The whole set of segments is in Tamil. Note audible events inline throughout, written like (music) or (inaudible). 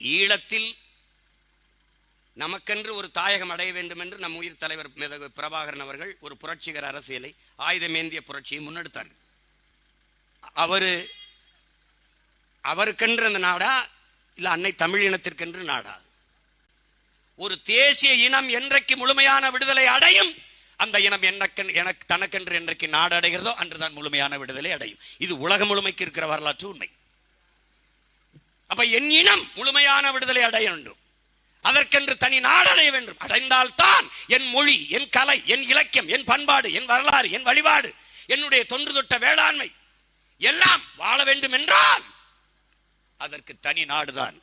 ஈழத்தில் நமக்கென்று ஒரு தாயகம் அடைய வேண்டும் என்று நம் உயிர் தலைவர் மேதகு பிரபாகரன் அவர்கள் ஒரு புரட்சிகர அரசியலை ஆயுதமேந்திய புரட்சியை முன்னெடுத்தார்கள். அவரு அவருக்கென்று அந்த நாடா இல்ல அன்னை தமிழ் இனத்திற்கென்று நாடா? ஒரு தேசிய இனம் என்றைக்கு முழுமையான விடுதலை அடையும் அந்த இனம் எனக்கு எனக்கு தனக்கென்று என்றைக்கு நாடு அடைகிறதோ அன்றுதான் முழுமையான விடுதலை அடையும். இது உலகம் முழுமைக்கு இருக்கிற வரலாற்று உண்மை. அப்ப என் இனம் முழுமையான விடுதலை அடைய வேண்டும். அதற்கென்று தனி நாடு அடைய வேண்டும். அடைந்தால்தான் என் மொழி என் கலை என் இலக்கியம் என் பண்பாடு என் வரலாறு என் வழிபாடு என்னுடைய தொன்று தொட்ட வேளாண்மை எல்லாம் வாழ வேண்டும் என்றால் அதற்கு தனி நாடுதான்.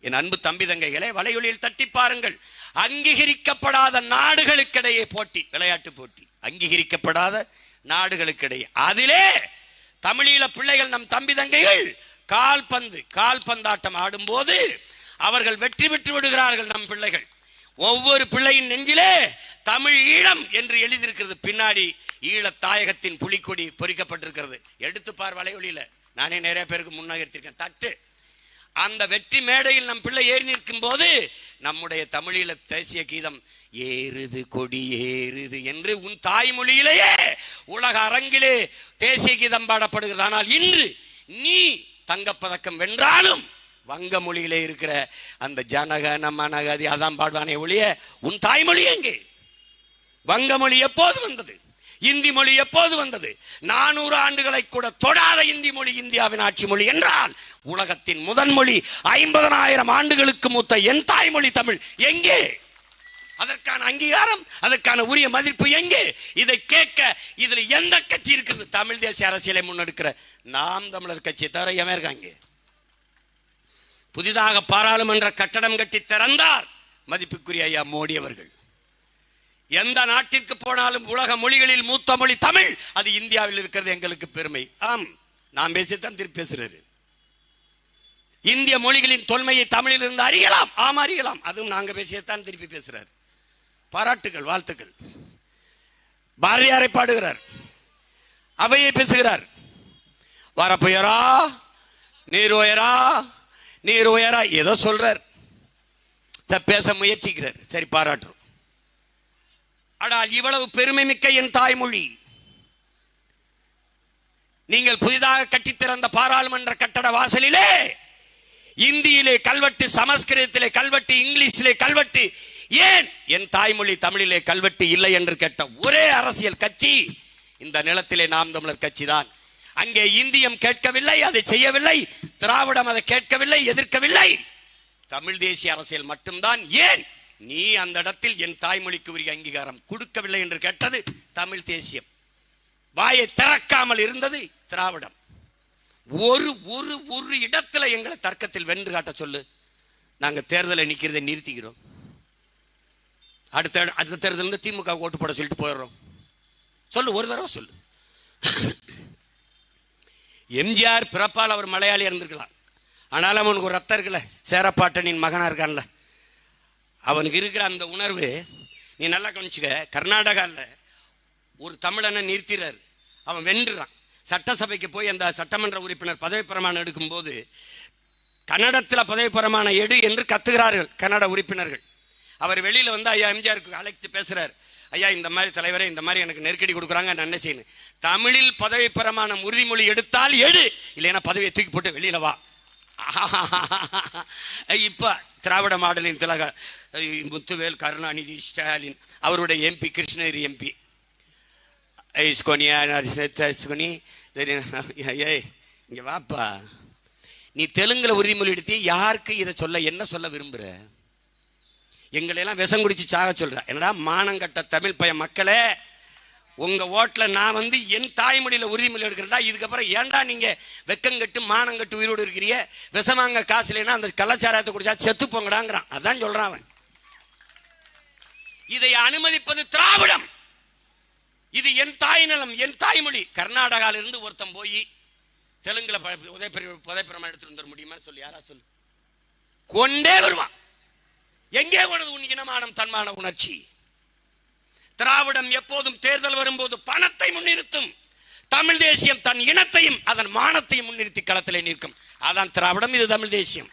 என் அன்பு தம்பி தங்கைகளை வலையொலியில் தட்டி பாருங்கள். அங்கீகரிக்கப்படாத நாடுகளுக்கிடையே போட்டி விளையாட்டு போட்டி. அங்கீகரிக்கப்படாத நாடுகளுக்கிடையே. அதிலே தமிழீழ பிள்ளைகள் நம் தம்பி தங்கைகள் கால்பந்து கால்பந்தாட்டம் ஆடும்போது அவர்கள் வெற்றி பெற்று விடுகிறார்கள் நம் பிள்ளைகள். ஒவ்வொரு பிள்ளையின் நெஞ்சிலே தமிழ் ஈழம் என்று எழுதியிருக்கிறது. பின்னாடி ஈழ தாயகத்தின் புலிக்கொடி பொறிக்கப்பட்டிருக்கிறது. எடுத்து பார் வலையொலியில. நானே நிறைய பேருக்கு முன்னாகிருத்திருக்கேன் தட்டு. அந்த வெற்றி மேடையில் நம் பிள்ளை ஏறி நிற்கும் போது நம்முடைய தமிழீழ தேசிய கீதம் ஏறுது கொடி ஏறுது என்று உன் தாய்மொழியிலேயே உலக அரங்கிலே தேசிய கீதம் பாடப்படுகிறது. ஆனால் இன்று நீ தங்கப்பதக்கம் வென்றாலும் வங்க மொழியிலே இருக்கிற அந்த ஜனகன மனகதி அதான் பாடுவானே ஒழிய உன் தாய்மொழி எங்கே? வங்க மொழி எப்போது வந்தது? இந்தி மொழி எப்போது வந்தது? நானூறு ஆண்டுகளை கூட தொடாத இந்தி மொழி இந்தியாவின் ஆட்சி மொழி என்றால் உலகத்தின் முதன் மொழி ஐம்பதனாயிரம் ஆண்டுகளுக்கு மூத்த என் தாய்மொழி தமிழ். எங்கே? அதற்கான அங்கீகாரம் அதற்கான உரிய மதிப்பு எங்கே? இதை கேட்க இதுல எந்த கட்சி இருக்குது? தமிழ் தேசிய அரசியலை முன்னெடுக்கிற நாம் தமிழர் கட்சி தவிர எவன் இருக்காங்க புதிதாக பாராளுமன்ற கட்டடம் கட்டி திறந்தார் மதிப்புக்குரிய ஐயா மோடி அவர்கள். எந்த நாட்டிற்கு போனாலும் உலக மொழிகளில் மூத்த மொழி தமிழ். அது இந்தியாவில் இருக்கிறது எங்களுக்கு பெருமை. ஆம் நான் பேசித்தான் திருப்பி பேசுறாரு இந்திய மொழிகளின் தொன்மையை தமிழில் இருந்து அறியலாம். ஆம் அறியலாம். அதுவும் நாங்கள் பேசியத்தான் திருப்பி பேசுறாரு. பாராட்டுகள் வாழ்த்துக்கள். பாரதியாரை பாடுகிறார். அவையை பேசுகிறார். வரப்புயரா நீர் உயரா நீர் உயரா ஏதோ சொல்றார். பேச முயற்சிக்கிறார். சரி பாராட்டுறோம். ஆனால் இவ்வளவு பெருமை மிக்க என் தாய்மொழி நீங்கள் புதிதாக கட்டித்திறந்த பாராளுமன்ற கட்டட வாசலிலே இந்தியிலே கல்வெட்டு சமஸ்கிருதத்திலே கல்வெட்டு இங்கிலீஷிலே கல்வெட்டு ஏன் என் தாய்மொழி தமிழிலே கல்வெட்டு இல்லை என்று கேட்ட ஒரே அரசியல் கட்சி? இந்த நிலத்திலே நாம் தமிழர் கட்சி தான். அங்கே இந்தியம் கேட்கவில்லை அதை செய்யவில்லை திராவிடம் அதை கேட்கவில்லை எதிர்க்கவில்லை. தமிழ் தேசிய அரசியல் மட்டும்தான். ஏன்? நீ அந்த இடத்தில் என் தாய்மொழிக்கு உரிய அங்கீகாரம் கொடுக்கவில்லை என்று கேட்டது தமிழ் தேசியம். வாயை திறக்காமல் இருந்தது திராவிடம். ஒரு ஒரு ஒரு இடத்துல எங்களை தர்க்கத்தில் வென்று காட்ட சொல்லு. நாங்கள் தேர்தலை நிற்கிறதை நிறுத்திக்கிறோம். அடுத்த அடுத்த தேர்தல் இருந்து திமுக ஓட்டு போட சொல்லிட்டு போயிடுறோம். சொல்லு ஒரு தடவை சொல்லு. எம்ஜிஆர் பிறப்பால் அவர் மலையாளி இருந்திருக்கலாம். ஆனாலும் அவனுக்கு ஒரு ரத்தம் இருக்குல்ல சேரப்பாட்டனின் மகனா இருக்கான்ல. அவனுக்கு இருக்கிற அந்த உணர்வு நீ நல்லா கவனிச்சுக்க கர்நாடகாவில் ஒரு தமிழனை நிறுத்திறார் அவன் வென்றுறான். சட்டசபைக்கு போய் அந்த சட்டமன்ற உறுப்பினர் பதவி பிரமாணம் எடுக்கும்போது கன்னடத்தில் பதவி பிரமாணம் எடு என்று கத்துகிறார்கள் கன்னட உறுப்பினர்கள். அவர் வெளியில் வந்து ஐயா எம்ஜிஆருக்கு அழைத்து பேசுகிறார் ஐயா இந்த மாதிரி தலைவரே இந்த மாதிரி எனக்கு நெருக்கடி கொடுக்குறாங்க நான் என்ன செய்யணும்? தமிழில் பதவி உறுதிமொழி எடுத்தால் எடு. இல்லைன்னா பதவியை தூக்கி போட்டு வெளியில வா. (laughs) இப்போ திராவிட மாடலின் திலக முத்துவேல் கருணாநிதி ஸ்டாலின் அவருடைய எம்பி கிருஷ்ணகிரி எம்பி ஐஸ்கோனியா ஐஸ்கோனி ஏய் இங்கே வாப்பா. நீ தெலுங்கில் உறுதிமொழி எடுத்து யாருக்கு இதை சொல்ல என்ன சொல்ல விரும்புகிற எங்களை எல்லாம் விஷம் குடிச்சு சாக சொல்ற. என்னடா மானங்கட்ட தமிழ் பையன் மக்களே உங்க ஓட்டில் நான் வந்து என் தாய்மொழியில் உறுதிமொழி எடுக்கிறேன்டா. இதுக்கப்புறம் ஏன்டா நீங்க வெக்கங்கட்டு மானங்கட்டு உயிரோடு இருக்கிறீங்க? விஷமாங்க காசு இல்லைன்னா அந்த கலாச்சாரத்தை குடிச்சா செத்து போங்கடாங்கிறான். அதான் சொல்றான் அவன். இதை அனுமதிப்பது திராவிடம். இது என் தாய் நிலம் என் தாய்மொழி. கர்நாடகால இருந்து ஒருத்தன் போய் தெலுங்குல ப- உதயபிர உதயபிரமா எடுத்துட்டு வந்துட முடியுமா சொல்லி. யாரா சொல்லு. கொண்டே வருவான். எங்கே உனது உன் இனமானம் தன்மான உணர்ச்சி? திராவிடம் எப்போதும் தேர்தல் வரும்போது பணத்தை முன்னிறுத்தும். தமிழ் தேசியம் தன் இனத்தையும் அதன் மானத்தையும் முன்னிறுத்தி களத்திலே நிற்கும். அதான் திராவிடம் இது தமிழ் தேசியம்.